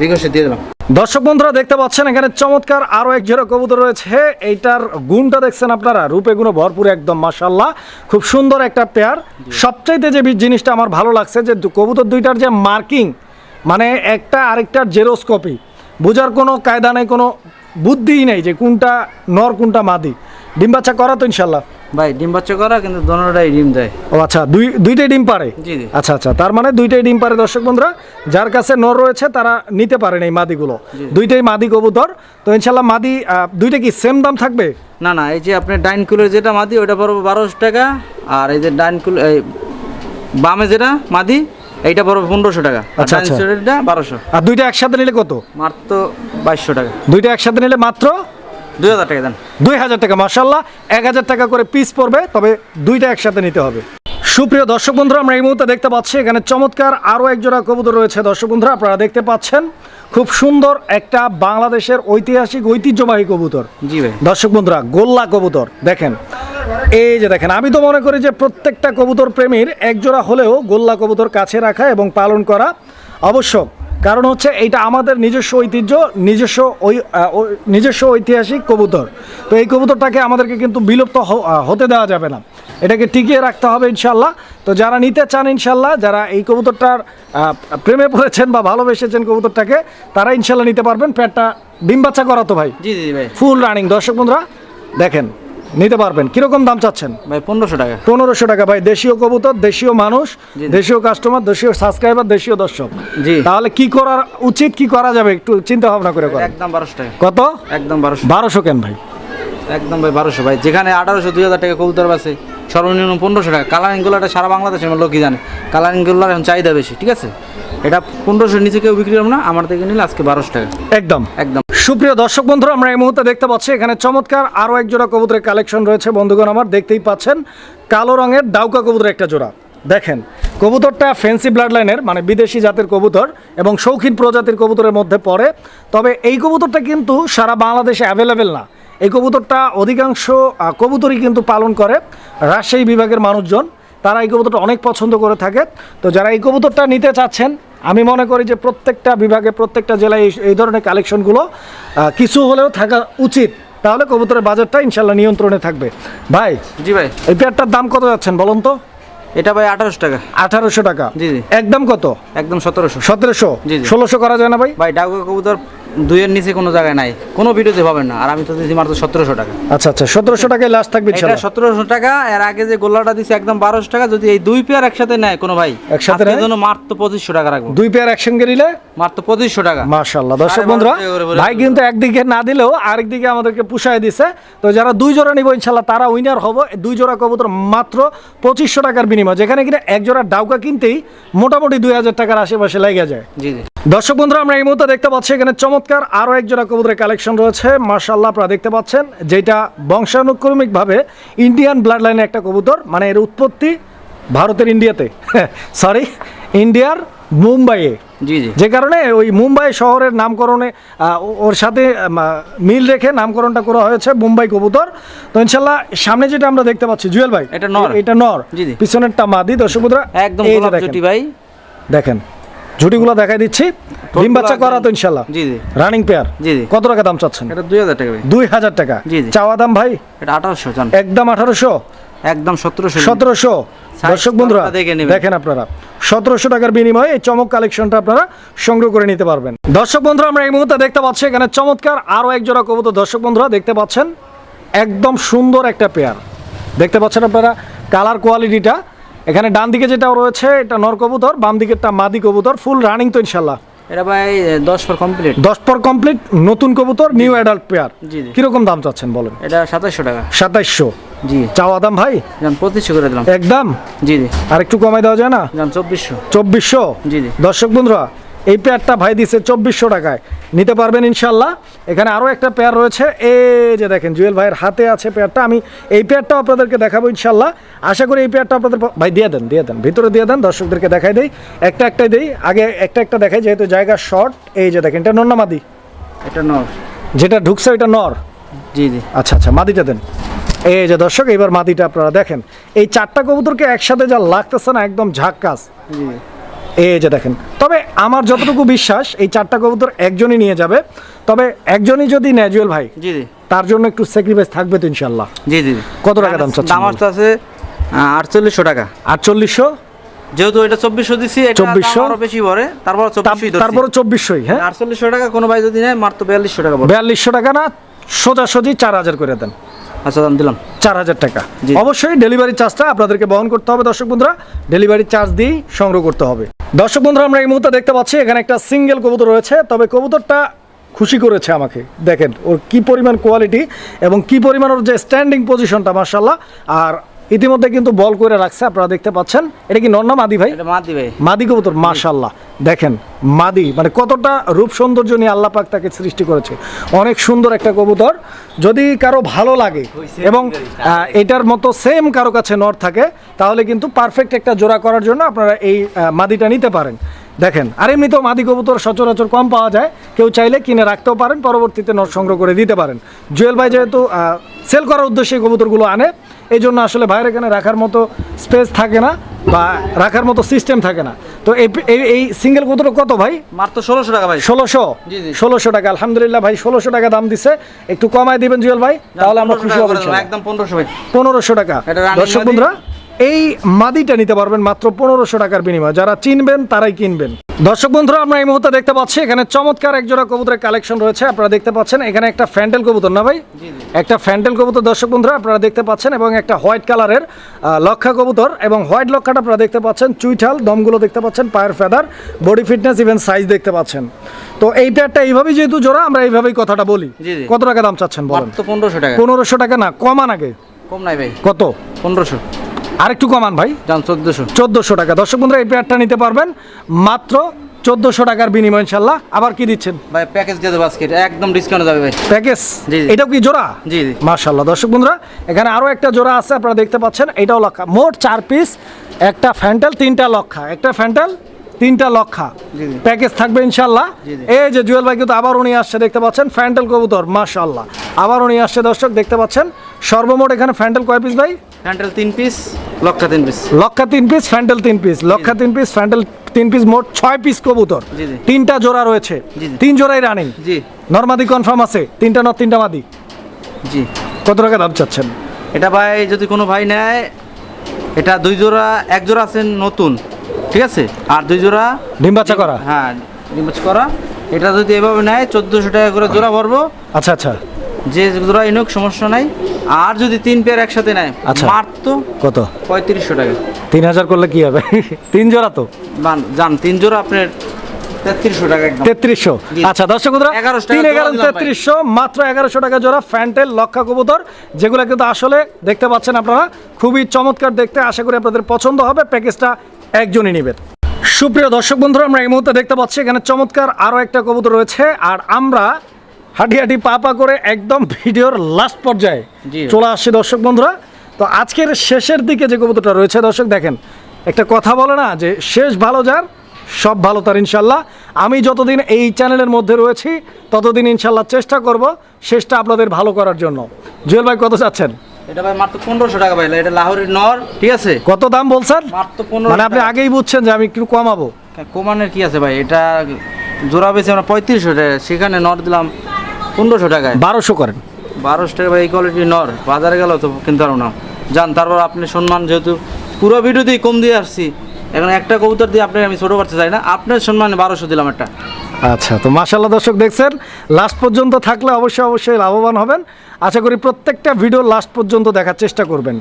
রিকোয়েস্টে দিয়ে দিলাম। দর্শক বন্ধুরা দেখতে পাচ্ছেন এখানে চমৎকার আরও এক জোড়া কবুতর রয়েছে। এইটার গুণটা দেখছেন আপনারা? রূপে গুণে ভরপুর একদম মাসাল্লাহ খুব সুন্দর একটা পেয়ার সবচাইতে যে জিনিসটা আমার ভালো লাগছে যে কবুতর দুইটার যে মার্কিং মানে একটা আরেকটার জেরোস্কপি বোঝার কোনো কায়দা নেই কোনো বুদ্ধিই নেই যে কোনটা নর কোনটা মাদি। ডিম বাচ্চা করা তো ইনশাল্লাহ ভাই ডিম বাচ্চা করা কিন্তু দোনোটাই ডিম দেয়। ও আচ্ছা দুই দুইটাই ডিম পারে? জি, জি। আচ্ছা আচ্ছা তার মানে দুইটাই ডিম পারে দর্শক বন্ধুরা। যার কাছে নর রয়েছে তারা নিতে পারেন এই মাদিগুলো। দুইটাই মাদি কবুতর। তো ইনশাল্লাহ মাদি দুইটা কি সেম দাম থাকবে? না না এই যে আপনি ডাইন কুলের যেটা মাদি ওটা পড়বে বারোশো টাকা। আর এই যে ডাইন কুল এই বামে যেটা মাদি এইটা পড়বে পনেরোশো টাকা। আচ্ছা, আচ্ছা। বারোশো। আর দুইটা একসাথে নিলে কত? মাত্র বাইশশো টাকা। দুইটা একসাথে নিলে মাত্র দুই হাজার টাকা দেন। দুই হাজার টাকা মাসাল্লাহ এক হাজার টাকা করে পিস পড়বে তবে দুইটা একসাথে নিতে হবে। সুপ্রিয় দর্শক বন্ধুরা আমরা এই মুহূর্তে দেখতে পাচ্ছি এখানে চমৎকার আরও এক জোড়া কবুতর রয়েছে। দর্শক বন্ধুরা আপনারা দেখতে পাচ্ছেন খুব সুন্দর একটা বাংলাদেশের ঐতিহাসিক ঐতিহ্যবাহী কবুতর। জি ভাই। দর্শক বন্ধুরা গোল্লা কবুতর দেখেন। এই যে দেখেন আমি তো মনে করি যে প্রত্যেকটা কবুতর প্রেমীর একজোড়া হলেও গোল্লা কবুতর কাছে রাখা এবং পালন করা আবশ্যক। কারণ হচ্ছে এইটা আমাদের নিজস্ব ঐতিহ্য নিজস্ব ওই নিজস্ব ঐতিহাসিক কবুতর। তো এই কবুতরটাকে আমাদেরকে কিন্তু বিলুপ্ত হতে দেওয়া যাবে না। এটাকে টিকিয়ে রাখতে হবে ইনশাল্লাহ তো যারা নিতে চান ইনশাল্লাহ যারা এই কবুতরটার প্রেমে পড়েছেন বা ভালোবেসেছেন কবুতরটাকে তারা ইনশাল্লাহ নিতে পারবেন। পেটটা ডিম বাচ্চা করা তো ভাই। জি জি ভাই। ফুল রানিং দর্শক বন্ধুরা দেখেন। নিতে পারবেন। কীরকম দাম চাচ্ছেন? ভাই পনেরোশো টাকা। পনেরোশো টাকা। ভাই দেশীয় কবুতর দেশীয় মানুষ দেশীয় কাস্টমার দেশীয় সাবস্ক্রাইবার দেশীয় দর্শক। জি। তাহলে কি করার উচিত কি করা যাবে? একটু চিন্তা ভাবনা করে করেন। একদম বারোশো টাকা। কত? একদম বারোশো। বারোশো কেন ভাই? একদম ভাই বারোশো। ভাই যেখানে আঠারোশো দুই হাজার টাকা কবুতর আছে সর্বনিম্ন পনেরোশো টাকা। কালারিংগুলোটা সারা বাংলাদেশের লোকই জানে। কালারিংগুলোর এখন চাহিদা বেশি ঠিক আছে? এটা পনেরোশোর নিচে কেউ বিক্রি করব না আমার থেকে নিলে আজকে বারোশো টাকা। একদম। একদম। সুপ্রিয় দর্শক বন্ধুরা, আমরা এই মুহূর্তে দেখতে পাচ্ছি, এখানে চমৎকার আরও এক জোড়া কবুতরের কালেকশন রয়েছে। বন্ধুগণ, আমার দেখতেই পাচ্ছেন, কালো রঙের ডাউকা কবুতরের একটা জোড়া। দেখেন, কবুতরটা ফ্যান্সি ব্লাড লাইনের মানে বিদেশি জাতের কবুতর এবং শৌখিন প্রজাতির কবুতরের মধ্যে পড়ে। তবে এই কবুতরটা কিন্তু সারা বাংলাদেশে অ্যাভেলেবেল না। এই কবুতরটা অধিকাংশ কবুতরই কিন্তু পালন করে রাজশাহী বিভাগের মানুষজন। তারা এই কবুতরটা অনেক পছন্দ করে থাকে। তো যারা এই কবুতরটা নিতে চাচ্ছেন আমি মনে করি যে প্রত্যেকটা বিভাগে প্রত্যেকটা জেলায় এই- ধরনের কালেকশনগুলো কিছু হলেও থাকা উচিত। তাহলে কবুতরের বাজারটা ইনশাল্লাহ নিয়ন্ত্রণে থাকবে। ভাই জি ভাই। এই পেয়ারটার দাম কত যাচ্ছেন বলুন তো? এটা ভাই আঠারোশো টাকা। আঠারোশো টাকা। জি, জি। একদম কত? একদম সতেরোশো। সতেরোশো? জি, জি। ষোলোশো করা যায় না ভাই? ভাই ডাউকা কবুতর দুইয়ের নিচে কোনো জায়গায় নাই। কোনো ভিডিওতে পাবেন না। আর আমি তো দিয়েছি মাত্র সতেরোশো টাকা। আচ্ছা আচ্ছা সতেরোশো টাকায় লাস্ট থাকবে এটা সতেরোশো টাকা। এর আগে যে গোল্লাটা দিছি একদম বারোশো টাকা যদি এই দুই পেয়ার একসাথে নেয় কোনো ভাই একসাথে নেয়? জন্য মাত্র পঁচিশশো টাকা রাখব। দুই পেয়ার একসঙ্গে নিলে? মাত্র পঁচিশশো টাকা। মাশাল্লাহ দর্শক বন্ধুরা ভাই কিন্তু একদিকে না দিলেও আরেকদিকে আমাদেরকে পুষায় দিছে। তো যারা দুই জোড়া নিব ইনশাল্লাহ তারা উইনার হব। দুই জোড়া কবুতর মাত্র পঁচিশশো টাকার বিনিময়। যেখানে কিনা এক জোড়া ডাউকা কিনতেই মোটামুটি দুই হাজার টাকার আশেপাশে লেগে যায়। জি জি। দর্শক বন্ধুরা আমরা এই মুহূর্তে দেখতে পাচ্ছি এখানে চমৎকার আরও এক জোড়া কবুতরের কালেকশন রয়েছে। মার্শাল্লাহ আপনারা দেখতে পাচ্ছেন যেটা বংশানুক্রমিকভাবে ইন্ডিয়ান ব্লাড লাইনের একটা কবুতর মানে এর উৎপত্তি ভারতের ইন্ডিয়াতে সরি ইন্ডিয়ার মুম্বাইয়ে। জি জি। যে কারণে ওই মুম্বাই শহরের নামকরণে ওর সাথে মিল রেখে নামকরণটা করা হয়েছে মুম্বাই কবুতর। তো ইনশাল্লাহ সামনে যেটা আমরা দেখতে পাচ্ছি জুয়েল ভাই এটা নর। এটা নর। পিছনেরটা মাদি দর্শক একদম ভাই। দেখেন। ঝুটিগুলো দেখাই দিচ্ছি। ডিম বাচ্চা করা তো ইনশাল্লাহ। জি জি। রানিং পেয়ার জি, জি। কত টাকা দাম চাচ্ছেন? এটা দুই হাজার টাকা ভাই। দুই হাজার টাকা। জি, জি। চাওয়া দাম ভাই? এটা আঠারোশো জান। একদম আঠারোশো? একদম সতেরোশো। সতেরোশো? দর্শক বন্ধুরা। দেখেন আপনারা। সতেরোশো টাকার বিনিময়ে এই চমক কালেকশনটা আপনারা সংগ্রহ করে নিতে পারবেন। দর্শক বন্ধুরা আমরা এই মুহূর্তে দেখতে পাচ্ছি এখানে চমৎকার আরও এক জোড়া কবুতর। দর্শক বন্ধুরা দেখতে পাচ্ছেন? একদম সুন্দর একটা পেয়ার দেখতে পাচ্ছেন আপনারা? কালার কোয়ালিটিটা এখানে ডান দিকে যেটা রয়েছে এটা নর কবুতর বাম দিকেরটা মাদি কবুতর ফুল রানিং তো ইনশাল্লাহ এটা ভাই দশ পর কমপ্লিট দশ পর কমপ্লিট নতুন কবুতর নিউ অ্যাডাল্ট পেয়ার জি। কীরকম দাম চাচ্ছেন বলেন? এটা সাতাশশো টাকা। সাতাইশশো। জি। চাওয়া দাম ভাই? পঁচিশশো করে দিলাম। একদম? জি জি। আর একটু কমাই দেওয়া যায় না? চব্বিশশো। চব্বিশশো? জি, জি। দর্শক বন্ধুরা এই পেয়ারটা ভাই দিছে চব্বিশশো টাকায়। নিতে পারবেন ইনশাল্লাহ। এখানে আরও একটা পেয়ার রয়েছে। এই যে দেখেন জুয়েল ভাইয়ের হাতে আছে পেয়ারটা। আমি এই পেয়ারটাও আপনাদেরকে দেখাবো ইনশাল্লাহ। আশা করি এই পেয়ারটা আপনাদের ভাই দিয়ে দেন দিয়ে দেন। ভিতরে দিয়ে দেন দর্শকদেরকে দেখাই দেই। একটা একটাই দেই। আগে একটা একটা দেখাই যেহেতু জায়গা শর্ট। এই যে দেখেন এটা নন্না মাদি? এটা নর। যেটা ঢুকছে ওইটা নর? জি জি। আচ্ছা আচ্ছা মাদিটা দেন। এই যে দর্শক এবার মাদিটা আপনারা দেখেন। এই চারটা কবুতরকে একসাথে যা লাগতেছে না একদম ঝাক্কাস। এই যে দেখেন তবে আমার যতটুকু বিশ্বাস এই চারটা কবুতর একজনই নিয়ে যাবে। তবে একজনই যদি নেয় ভাই জি জি। তার জন্য একটু স্যাক্রিফাইস থাকবে তো ইনশাল্লাহ জি জি কত টাকা দাম চাচ্ছেন দাম আছে আটচল্লিশশো টাকা। আটচল্লিশশো? যেহেতু এটা চব্বিশশো 2400 আরও বেশি পরে তারপর চব্বিশশো তারপরে চব্বিশশোই হ্যাঁ? আটচল্লিশশো টাকা কোনো ভাই যদি নেয় মাত্র বিয়াল্লিশশো টাকা বিয়াল্লিশশো টাকা না সোজাসুজি চার হাজার করে দেন। আচ্ছা দাম দিলাম। চার হাজার টাকা। অবশ্যই ডেলিভারি চার্জটা আপনাদেরকে বহন করতে হবে দর্শক বন্ধুরা। ডেলিভারি চার্জ দিয়েই সংগ্রহ করতে হবে। দর্শক বন্ধুরা আমরা এই মুহূর্তে দেখতে পাচ্ছি এখানে একটা সিঙ্গেল কবুতর রয়েছে। তবে কবুতরটা খুশি করেছে আমাকে। দেখেন ওর কি পরিমাণ কোয়ালিটি এবং কি পরিমাণ ওর যে স্ট্যান্ডিং পজিশনটা মার্শাল্লাহ আর ইতিমধ্যে কিন্তু বল করে রাখছে আপনারা দেখতে পাচ্ছেন। এটা কি নন্না মাদি ভাই? মাত দিবে মাদি কবুতর মাশাল্লাহ দেখেন মাদি মানে কতটা রূপ সৌন্দর্য নিয়ে আল্লাহ পাক তাকে সৃষ্টি করেছে। অনেক সুন্দর একটা কবুতর। যদি কারও ভালো লাগে এবং এটার মতো সেম কারও কাছে নর থাকে তাহলে কিন্তু পারফেক্ট একটা জোড়া করার জন্য আপনারা এই মাদিটা নিতে পারেন। দেখেন আর এমনিতেও মাদি কবুতর সচরাচর কম পাওয়া যায়। কেউ চাইলে কিনে রাখতেও পারেন পরবর্তীতে নর সংগ্রহ করে দিতে পারেন। জুয়েল ভাই যেহেতু সেল করার উদ্দেশ্যে কবুতরগুলো আনে এই জন্য আসলে ভাইয়ের এখানে রাখার মতো স্পেস থাকে না বা রাখার মতো সিস্টেম থাকে না। তো এই এই- সিঙ্গেল কবুতর কত ভাই? মাত্র ষোলোশো টাকা ভাই। ষোলোশো। ষোলোশো টাকা আলহামদুলিল্লাহ ভাই ষোলোশো টাকা দাম দিছে। একটু কমায় দিবেন জুয়েল ভাই তাহলে আমরা খুশি হব একদম পনেরোশো ভাই। পনেরোশো টাকা। দর্শক বন্ধুরা এই মাদিটা নিতে পারবেন মাত্র পনেরোশো টাকার বিনিময়ে। যারা চিনবেন তারাই কিনবেন। দর্শক বন্ধুরা আমরা এই মুহূর্তে দেখতে পাচ্ছি এখানে চমৎকার এক জোড়া কবুতরের কালেকশন রয়েছে। আপনারা দেখতে পাচ্ছেন এখানে একটা ফ্যান্ডেল কবুতর না ভাই? একটা ফ্যান্ডেল কবুতর দর্শক বন্ধুরা আপনারা দেখতে পাচ্ছেন এবং একটা হোয়াইট কালারের লক্ষা কবুতর এবং হোয়াইট লক্ষাটা আপনারা দেখতে পাচ্ছেন চুইঠাল দমগুলো দেখতে পাচ্ছেন পায়ের feather body fitness even size দেখতে পাচ্ছেন। তো এই পেয়ারটা এইভাবেই যেহেতু জোড়া আমরা এইভাবেই কথাটা বলি। কত টাকা দাম চাচ্ছেন বলেন? পনেরোশো টাকা। পনেরোশো টাকা না কমান আগে। কম নাই ভাই। কত? পনেরোশো। আরেকটু কমান ভাই। চোদ্দোশো। চোদ্দোশো টাকা। দর্শক বন্ধুরা এই পেয়ারটা নিতে পারবেন। মাত্র চোদ্দোশো টাকার বিনিময় ইনশাল্লাহ আবার কি দিচ্ছেন? ভাই প্যাকেজ দিয়ে দেবো আজকে। একদম ডিসকাউন্ট যাবে ভাই। প্যাকেজ জি। এটাও কি জোড়া? জি, জি। মার্শাল্লাহ দর্শক বন্ধুরা এখানে আরও একটা জোড়া আছে আপনারা দেখতে পাচ্ছেন। এটাও লক্ষা। মোট চার পিস একটা ফ্যান্টাল তিনটা লক্ষা। একটা ফ্যান্টাল তিনটা লক্ষা। প্যাকেজ থাকবে ইনশাল্লাহ। এই যে জুয়েল ভাই কিন্তু আবার উনি আসছে দেখতে পাচ্ছেন। ফ্যান্টাল কবুতর মার্শাল্লাহ আবার উনি আসছে দর্শক দেখতে পাচ্ছেন। সর্বমোট এখানে ফ্যান্ডেল কয় পিস ভাই? ফ্যান্ডেল তিন পিস লক্ষা তিন পিস লক্ষা তিন পিস ফ্যান্ডেল তিন পিস লক্ষা তিন পিস ফ্যান্ডেল তিন পিস মোট ছয় পিস কবুতর। তিনটা জোড়া রয়েছে। তিন জোড়াই রানিং জি। নর্মাদি কনফার্ম আছে তিনটা নর তিনটা মাদি। জি। কত টাকা দাম চাচ্ছেন? এটা ভাই যদি কোনো ভাই নেয় এটা দুই জোড়া এক জোড়া আছেন নতুন ঠিক আছে? আর দুই জোড়া ডিম বাচ্চা করা? হ্যাঁ ডিমাচ করা। এটা যদি এভাবে নেয় চোদ্দোশো টাকা করে জোড়া ভরবো। আচ্ছা আচ্ছা। যে জোড়া ইনুক সমস্যা নাই। আর যদি তিন পেয়ার একসাথে নেয় আচ্ছা। মাত্র কত? পঁয়ত্রিশশো টাকা। তিন হাজার করলে কি হবে? তিন জোড়া তো? যান তিন জোড়া আপনার তেত্রিশশো। আচ্ছা দর্শক বন্ধুরা 1100 টাকা তিন এগারো। তেত্রিশশো মাত্র এগারোশো টাকা জোড়া ফ্যান্টেল লক্ষা কবুতর যেগুলো কিন্তু আসলে দেখতে পাচ্ছেন আপনারা খুবই চমৎকার দেখতে আশা করি আপনাদের পছন্দ হবে প্যাকেজটা একজনই নেবেন। সুপ্রিয় দর্শক বন্ধুরা আমরা এই মুহূর্তে দেখতে পাচ্ছি এখানে চমৎকার আরও একটা কবুতর রয়েছে আর আমরা হাঁটি হাঁটি পা পা করে একদম ভিডিওর লাস্ট পর্যায়ে চলে আসছে দর্শক বন্ধুরা। তো আজকের শেষের দিকে যে কবুতরটা রয়েছে দর্শক দেখেন একটা কথা বলে না যে শেষ ভালো যার সব ভালো তার ইনশাল্লাহ। আমি যতদিন এই চ্যানেলের মধ্যে রয়েছি ততদিন ইনশাল্লাহ চেষ্টা করব শেষটা আপনাদের ভালো করার জন্য। জুয়েল ভাই কত চাচ্ছেন এটা ভাই মাত্র পনেরোশো টাকা পাইলে এটা লাহোরের নর ঠিক আছে? কত দাম বলছেন? মাত্র মানে আপনি আগেই বুঝছেন যে আমি একটু কমাবো। কোমানের কি আছে ভাই? এটা জোড়া বেশি আমরা টাকা সেখানে নর দিলাম পনেরোশো টাকায়? বারোশো করেন। বারোশো টাকা ভাই এই কোয়ালিটি নর। বাজারে গেল তো কিনতে পারব না। যান তারপর আপনি সম্মান যেহেতু পুরো ভিডিওতেই কম দিয়ে আসছি এখন একটা কবুতর দিয়ে আপনাকে আমি ছোটো করতে চাই না আপনার সম্মানে বারোশো দিলাম একটা। আচ্ছা তো মাশাল্লাহ দর্শক দেখছেন লাস্ট পর্যন্ত থাকলে অবশ্যই অবশ্যই লাভবান হবেন। আশা করি প্রত্যেকটা ভিডিও লাস্ট পর্যন্ত দেখার চেষ্টা করবেন।